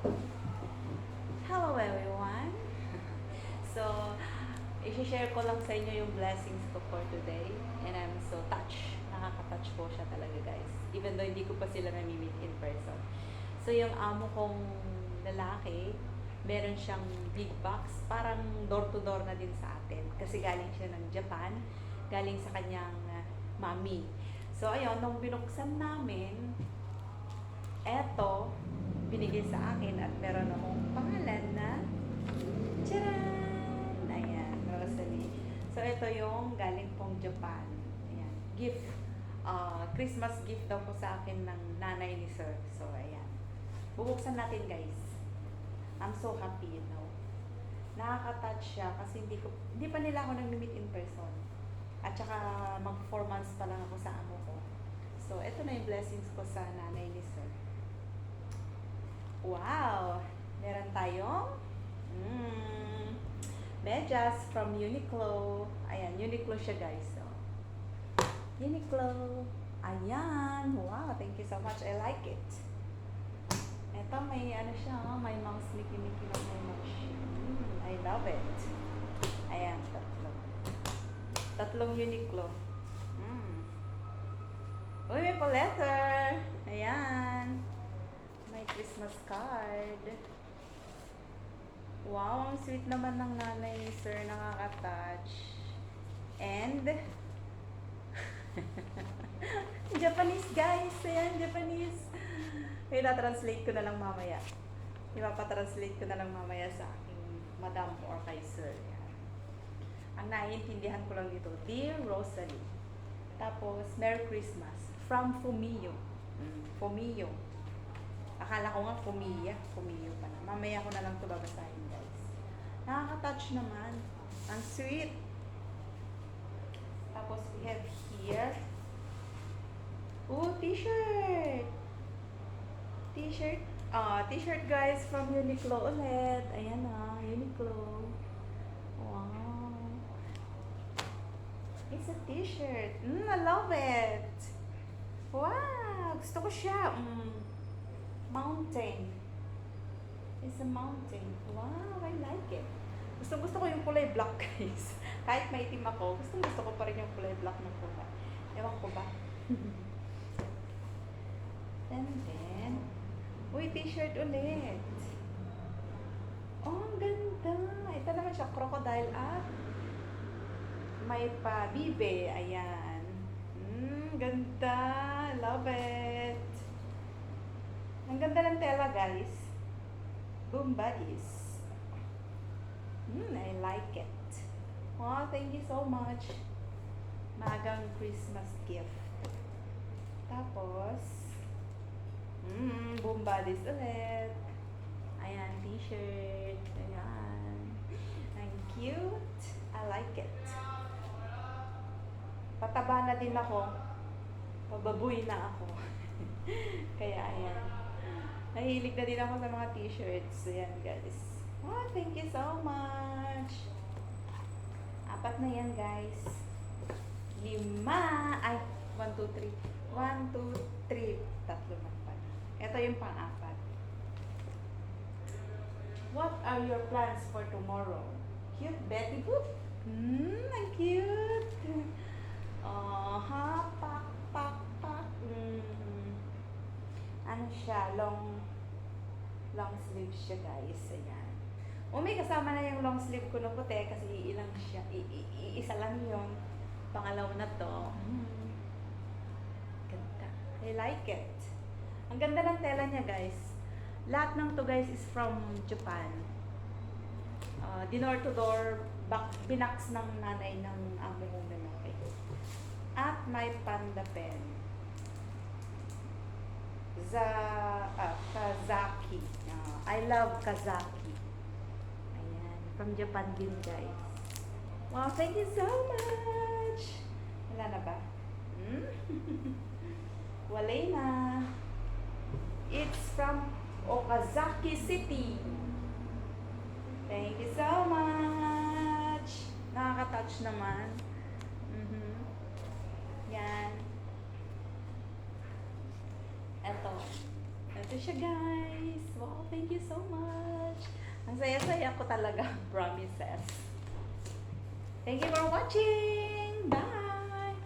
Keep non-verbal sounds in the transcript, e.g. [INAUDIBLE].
Hello everyone! [LAUGHS] So, i-share ko lang sa inyo yung blessings ko for today. And I'm so touched. Nakaka-touch po siya talaga guys. Even though hindi ko pa sila nami-meet in person. So, yung amo kong lalaki, meron siyang big box. Parang door-to-door na din sa atin. Kasi galing siya ng Japan. Galing sa kanyang uh, mami. So, ayun, nung binuksan namin, binigay sa akin at meron akong pangalan na Charan! Ayan, Rosalie. So, ito yung galing pong Japan. Ayan, gift. ah Christmas gift daw po sa akin ng nanay ni Sir. So, ayan. Bubuksan natin, guys. I'm so happy, you know. Nakaka-touch siya kasi hindi ko, hindi pa nila ako nag-meet in person. At saka mag 4 months pa lang ako sa amo ko. So, ito na yung blessings ko sa nanay ni Sir. Wow! Meron tayong mm, medyas from Uniqlo. Ayan, Uniqlo siya guys. So, Uniqlo. Ayan. Wow, thank you so much. I like it. Ito may ano siya, oh, may Mickey Mickey lang may mouse. Mm, I love it. Ayan, tatlo. Tatlong Uniqlo. Mm. Uy, may pa letter. Ayan. Christmas card. Wow, ang sweet naman ng nanay ni Sir. Nakaka-touch. And, [LAUGHS] Japanese guys. Ayan, Japanese. May na-translate ko na lang mamaya. Ipapatranslate ko na lang mamaya sa aking madam or kay Sir. Ayan. Ang naiintindihan ko lang dito, Dear Rosalie. Tapos, Merry Christmas. From Fumio. Mm, Fumio. Akala ko nga Fumiya. Fumio pa na. Mamaya ko na lang ito babasahin, guys. Nakaka-touch naman. Ang sweet. Tapos, we have here. Oh, t-shirt. T-shirt. Ah, t-shirt guys from Uniqlo ulit. Ayan na, Uniqlo. Wow. It's a t-shirt. Mm, I love it. Wow, gusto ko siya. Mm. Mountain. It's a mountain. Wow, I like it. Gusto gusto ko yung kulay black, [LAUGHS] guys. Kahit maitim ako, gusto gusto ko pa rin yung kulay black ng kuha. Ewan ko ba? [LAUGHS] And then, uy, t-shirt ulit. Oh, ang ganda. Ito naman siya, crocodile at may pa bibe. Ayan. Mm, ganda. Love it. Ang ganda ng tela, guys. Boom buddies. Mm, I like it. Oh, thank you so much. Magang Christmas gift. Tapos, mm, boom buddies ulit. Ayan, t-shirt. Ayan. Ang cute. I like it. Pataba na din ako. Pababoy na ako. [LAUGHS] Kaya ayan. Nahilig na din ako sa mga t-shirts. Ayan guys. Oh, thank you so much. Apat na yan guys. Lima. Ay, one, two, three. One, two, three. Tatlo na pala. Ito yung pang-apat. What are your plans for tomorrow? Cute Betty Boop. Hmm, ang cute. Aha, pak, pak, pak. Mm. Ano siya, long, long sleeve siya guys. Ayan. O may kasama na yung long sleeve ko na puti kasi ilang siya, i, i, isa lang yung pangalaw na to. Hmm. Ganda. I like it. Ang ganda ng tela niya guys. Lahat ng to guys is from Japan. Uh, dinor to door, back, binaks ng nanay ng amo kong. At may panda pen. Za, ah, Kazaki. Ah, I love Kazaki. Ayan. From Japan din, guys. Wow, thank you so much! Wala na ba? Hmm? [LAUGHS] Wala na. It's from Okazaki City. Thank you so much! Nakaka-touch naman. Mhm. Yan. Eto. Eto siya, guys. Wow, thank you so much. Ang saya-saya ko talaga. [LAUGHS] Promises. Thank you for watching. Bye.